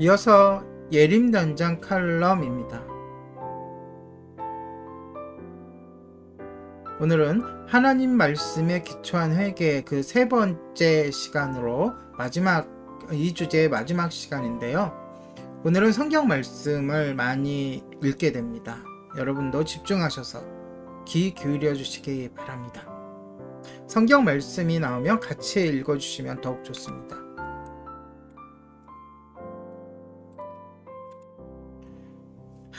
이어서 예림단장 칼럼입니다. 오늘은 하나님 말씀에 기초한 회개 그 세 번째 시간으로 마지막 이 주제의 마지막 시간인데요. 오늘은 성경 말씀을 많이 읽게 됩니다. 여러분도 집중하셔서 귀 기울여 주시기 바랍니다. 성경 말씀이 나오면 같이 읽어 주시면 더욱 좋습니다.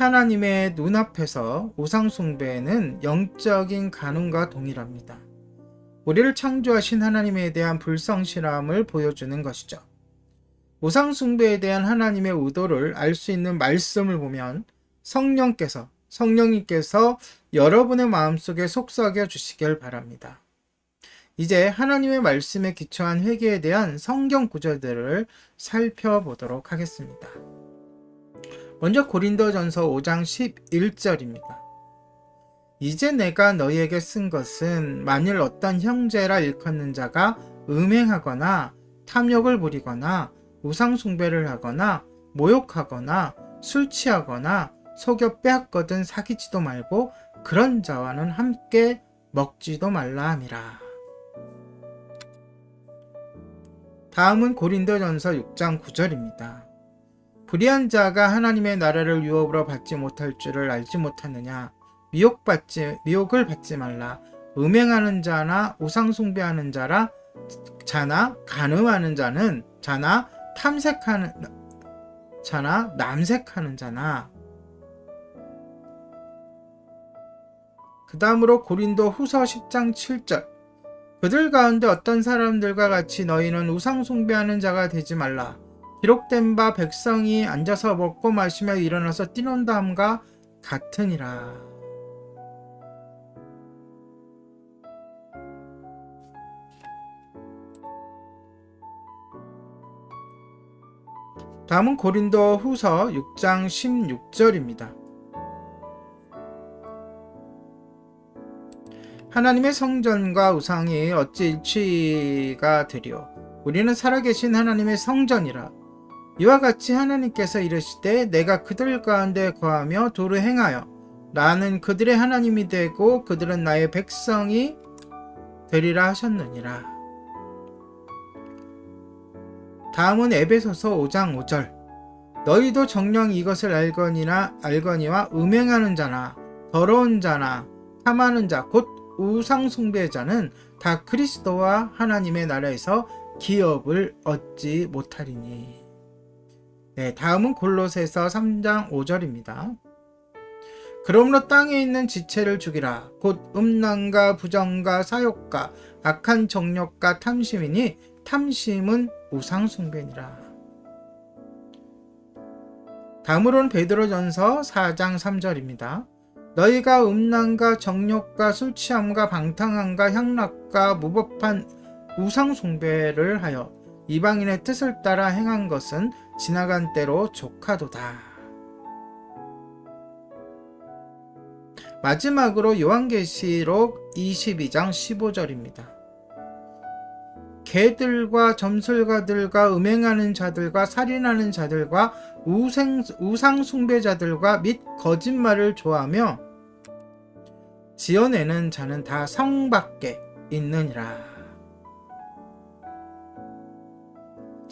하나님의 눈앞에서 우상숭배는 영적인 간음과 동일합니다. 우리를 창조하신 하나님에 대한 불성실함을 보여주는 것이죠. 우상숭배에 대한 하나님의 의도를 알 수 있는 말씀을 보면 성령께서, 성령님께서 여러분의 마음속에 속삭여 주시길 바랍니다. 이제 하나님의 말씀에 기초한 회개에 대한 성경 구절들을 살펴보도록 하겠습니다. 먼저 고린도전서 5장 11절입니다. 이제 내가 너희에게 쓴 것은 만일 어떤 형제라 일컫는 자가 음행하거나 탐욕을 부리거나 우상숭배를 하거나 모욕하거나 술 취하거나 속여 빼앗거든 사귀지도 말고 그런 자와는 함께 먹지도 말라 함이라. 다음은 고린도전서 6장 9절입니다. 불의한 자가 하나님의 나라를 유업으로 받지 못할 줄을 알지 못하느냐? 미혹받지 미혹을 받지 말라. 음행하는 자나 우상 숭배하는 자라 자나 간음하는 자는 자나 탐색하는 자나 남색하는 자나. 그 다음으로 고린도 후서 10장 7절. 그들 가운데 어떤 사람들과 같이 너희는 우상 숭배하는 자가 되지 말라 기록된 바 백성이 앉아서 먹고 마시며 일어나서 뛰논다 함과 같으니라. 다음은 고린도 후서 6장 16절입니다. 하나님의 성전과 우상이 어찌 일치가 되리오? 우리는 살아계신 하나님의 성전이라. 이와 같이 하나님께서 이르시되 내가 그들 가운데 거하며 도를 행하여 나는 그들의 하나님이 되고 그들은 나의 백성이 되리라 하셨느니라. 다음은 에베소서 5장 5절. 너희도 정령 이것을 알거니나 알거니와 음행하는 자나 더러운 자나 탐하는 자 곧 우상 숭배자는 다 그리스도와 하나님의 나라에서 기업을 얻지 못하리니. 네, 다음은 골로새서 3장 5절입니다. 그러므로 땅에 있는 지체를 죽이라. 곧 음란과 부정과 사욕과 악한 정욕과 탐심이니 탐심은 우상숭배니라. 다음으로는 베드로전서 4장 3절입니다. 너희가 음란과 정욕과 술 취함과 방탕함과 향락과 무법한 우상숭배를 하여 이방인의 뜻을 따라 행한 것은 지나간 때로 조카도다. 마지막으로 요한계시록 22장 15절입니다. 개들과 점술가들과 음행하는 자들과 살인하는 자들과 우생, 우상숭배자들과 및 거짓말을 좋아하며 지어내는 자는 다 성 밖에 있느니라.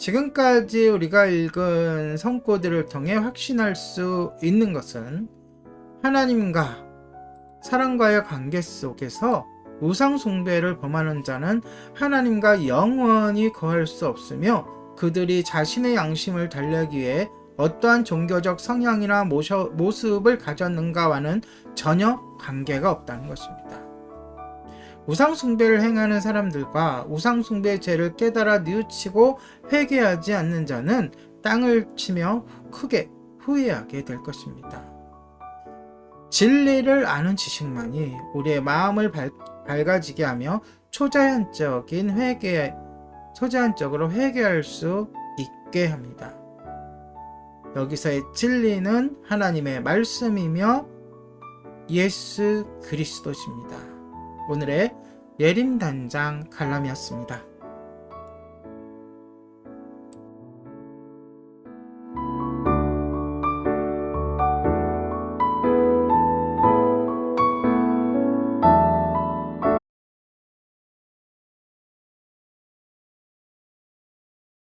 지금까지 우리가 읽은 성고들을 통해 확신할 수 있는 것은 하나님과 사랑과의 관계 속에서 우상 숭배를 범하는 자는 하나님과 영원히 거할 수 없으며 그들이 자신의 양심을 달래기 위해 어떠한 종교적 성향이나 모습을 가졌는가와는 전혀 관계가 없다는 것입니다. 우상숭배를 행하는 사람들과 우상숭배의 죄를 깨달아 뉘우치고 회개하지 않는 자는 땅을 치며 크게 후회하게 될 것입니다. 진리를 아는 지식만이 우리의 마음을 밝, 밝아지게 하며 초자연적인 회개, 초자연적으로 회개할 수 있게 합니다. 여기서의 진리는 하나님의 말씀이며 예수 그리스도십니다. 오늘의 예림단장 칼럼이었습니다.